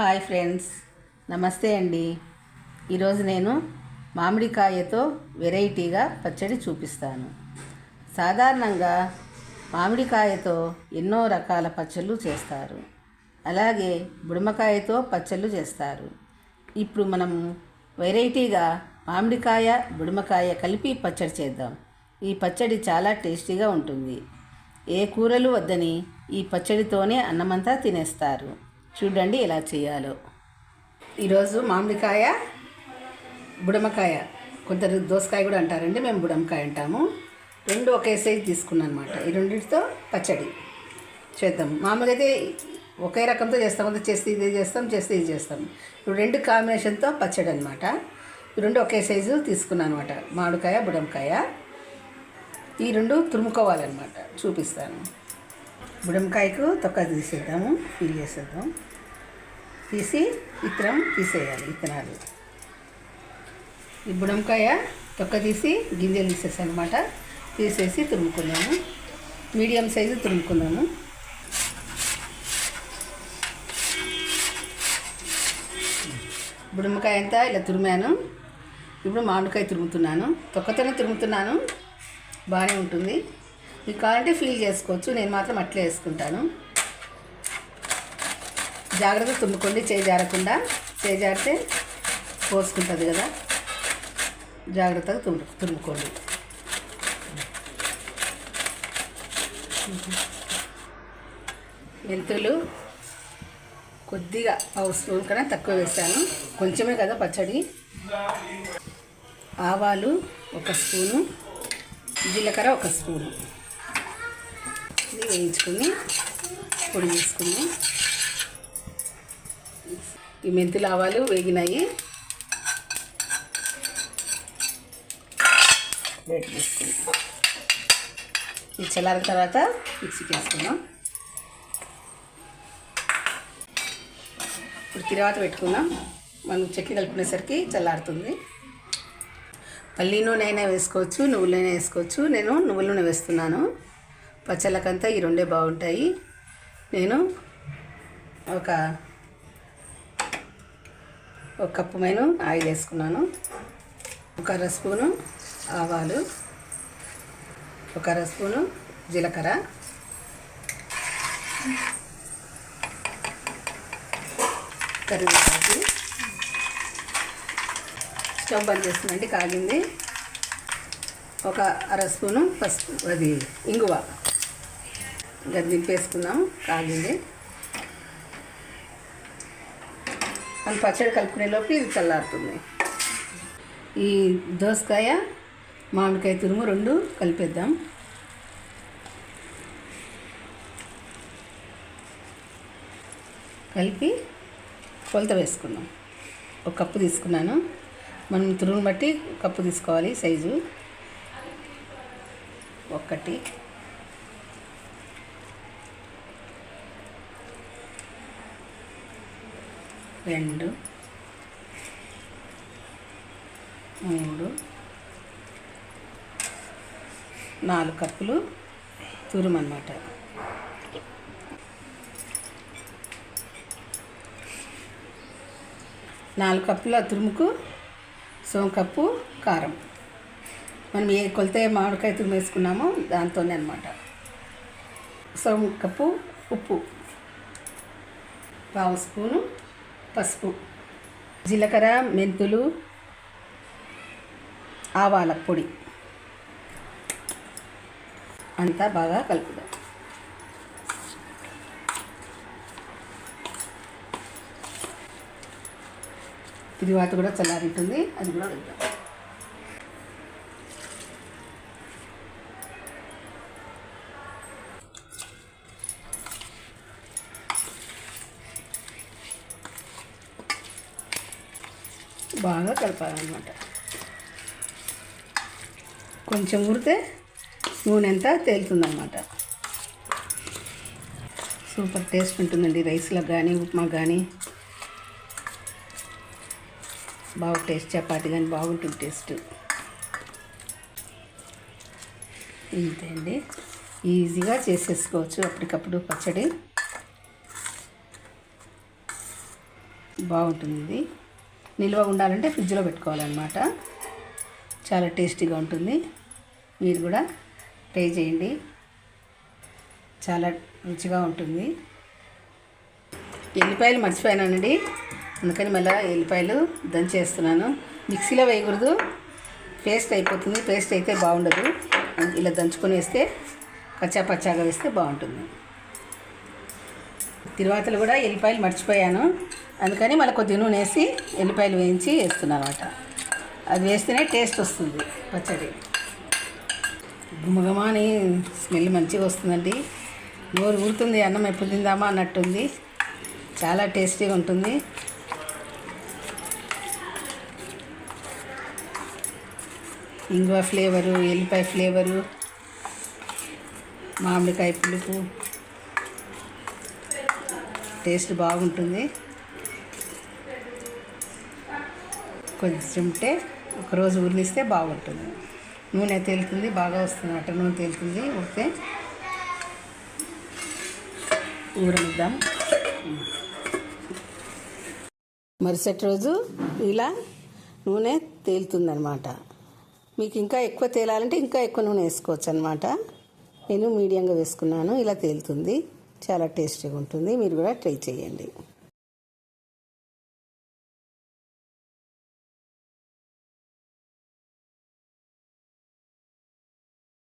Hi friends. నమస్తే అండి. ఈరోజు నేను మామిడికాయతో వెరైటీగా పచ్చడి చూపిస్తాను. సాధారణంగా మామిడికాయతో ఎన్నో రకాల పచ్చళ్ళు చేస్తారు. అలాగే బుడమకాయతో పచ్చళ్ళు చేస్తారు. ఇప్పుడు మనము వెరైటీగా మామిడికాయ బుడమకాయ కలిపి పచ్చడి చేద్దాం. ఈ పచ్చడి చాలా టేస్టీగా ఉంటుంది. ఏ కూరలు వద్దని ఈ పచ్చడితోనే అన్నమంతా తినేస్తారు. చూడండి ఎలా చేయాలో. ఈరోజు మామిడికాయ బుడమకాయ కొందరు దోసకాయ కూడా అంటారండి మేము బుడమకాయ అంటాము. రెండు ఒకే సైజు తీసుకున్నాను అనమాట ఈ రెండింటితో పచ్చడి చేద్దాం. మామూలుగా అయితే ఒకే రకంతో చేస్తాం కొంత చేస్తే ఇది చేస్తాం చేస్తే ఇది చేస్తాం. ఇప్పుడు రెండు కాంబినేషన్తో పచ్చడి అనమాట ఈ రెండు ఒకే సైజు తీసుకున్నాను అనమాట మామిడికాయ బుడంకాయ ఈ రెండు తురుముకోవాలన్నమాట చూపిస్తాను. బుడంకాయకు తొక్క తీసేద్దాము ఫీల్ చేసేద్దాం. తీసి విత్తనం తీసేయాలి విత్తనాలు ఈ బుడంకాయ తొక్క తీసి గింజలు తీసేసి అనమాట తీసేసి తురుముకున్నాము మీడియం సైజు తురుముకుందాము. బుడంకాయ అంతా ఇలా తురిమాను. ఇప్పుడు మామిడికాయ తురుముతున్నాను. తొక్కతోనే తురుముతున్నాను. బాగానే ఉంటుంది. మీకు కావాలంటే ఫీల్ చేసుకోవచ్చు. నేను మాత్రం అట్లే వేసుకుంటాను. జాగ్రత్త తుమ్ముకోండి. చేయి జారకుండా. చేయి జారితే పోసుకుంటుంది కదా. జాగ్రత్తగా తుమ్ము తుమ్ముకోండి. మెంతులు కొద్దిగా పావు స్పూన్ కన్నా తక్కువ వేసాను. కొంచెమే కదా పచ్చడి. ఆవాలు ఒక స్పూను. జీలకర్ర ఒక స్పూను. ఇది వేయించుకుని పొడి చేసుకుని ఈ మెంతులు ఆవాలు వేగినాయి. వేడి చేసుకుందాం ఇది చల్లారిన తర్వాత మిక్సీకి వేసుకుందాం ఇప్పుడు తర్వాత పెట్టుకుందాం మనం చట్నీ కలుపుకునేసరికి చల్లారుతుంది. పల్లి నూనె అయినా వేసుకోవచ్చు నువ్వుల నూనె వేసుకోవచ్చు. నేను నువ్వుల నూనె వేస్తున్నాను. పచ్చళ్ళకంతా ఈ రెండే బాగుంటాయి. నేను ఒక ఒక కప్పు మైన ఆయిల్ వేసుకున్నాను. ఒక అర స్పూను ఆవాలు. ఒక అర స్పూను జీలకర్ర. కరివేపాకు. స్టవ్ బంద్ చేస్తుందండి కాగింది. ఒక అర స్పూను పసుపు అది ఇంగువ. ఇంకా దింపేసుకుందాం కాగింది. మనం పచ్చడి కలుపుకునేలోపు ఇది చల్లారుతుంది. ఈ దోసకాయ మామిడికాయ తురుము రెండు కలిపేద్దాం. కలిపి కొలత వేసుకుందాం. ఒక కప్పు తీసుకున్నాను. మనం తురుమును బట్టి కప్పు తీసుకోవాలి సైజు. ఒకటి. రెండు మూడు నాలుగు కప్పులు తురుము అన్నమాట నాలుగు కప్పుల తురుముకు సోం కప్పు కారం. మనం ఏ కొలితే మామిడికాయ తురుము వేసుకున్నామో దాంతోనే అనమాట సోం కప్పు ఉప్పు. పావు స్పూను పసుపు జీలకర్ర మెంతులు ఆవాల పొడి. అంతా బాగా కలుపుదాం. తిరువాత కూడా చల్లారింటుంది అది కూడా వెళ్తాం బాగా కలపాలన్నమాట. కొంచెం ఉడితే నూనె అంతా తేలుతుందన్నమాట. సూపర్ టేస్ట్ ఉంటుందండి రైస్లకు కానీ ఉప్మా కానీ బాగా టేస్ట్ చపాతి కానీ బాగుంటుంది టేస్ట్. ఇంతే అండి. ఈజీగా చేసేసుకోవచ్చు అప్పటికప్పుడు పచ్చడి. బాగుంటుంది ఇది. నిల్వ ఉండాలంటే ఫ్రిడ్జ్లో పెట్టుకోవాలన్నమాట. చాలా టేస్టీగా ఉంటుంది. మీరు కూడా ట్రై చేయండి. చాలా రుచిగా ఉంటుంది. ఎల్లిపాయలు మర్చిపోయానండి. అందుకని మళ్ళీ ఎల్లిపాయలు దంచేస్తున్నాను మిక్సీలో వేయకూడదు. పేస్ట్ అయిపోతుంది. పేస్ట్ అయితే బాగుండదు. ఇలా దంచుకొని వేస్తే కచ్చా పచ్చాగా వేస్తే బాగుంటుంది. తిరువాతలు కూడా ఎల్లిపాయలు మర్చిపోయాను. అందుకని మళ్ళీ కొద్దిగా నూనె వేసి ఎల్లిపాయలు వేయించి వేస్తున్నాను అనమాట అది వేస్తేనే టేస్ట్ వస్తుంది పచ్చడి. గుమగమా అని స్మెల్ మంచిగా వస్తుందండి. నోరు ఊరుతుంది అన్నం ఎప్పుడు తిందామా అన్నట్టుంది. చాలా టేస్టీగా ఉంటుంది. ఇంగువ ఫ్లేవరు ఎల్లిపాయ ఫ్లేవరు మామిడికాయ పులుపు. టేస్ట్ బాగుంటుంది. కొంచెం ఉంటే ఒకరోజు ఉరినిస్తే బాగుంటుంది. నూనె తేలుతుంది బాగా వస్తుంది అట్ట నూనె తేలుతుంది ఉడితే ఊరనిద్దాం. మరుసటి రోజు ఇలా నూనె తేలుతుందనమాట మీకు ఇంకా ఎక్కువ తేలాలంటే ఇంకా ఎక్కువ నూనె వేసుకోవచ్చు అనమాట నేను మీడియంగా వేసుకున్నాను ఇలా తేలుతుంది. చాలా టేస్టీగా ఉంటుంది. మీరు కూడా ట్రై చేయండి.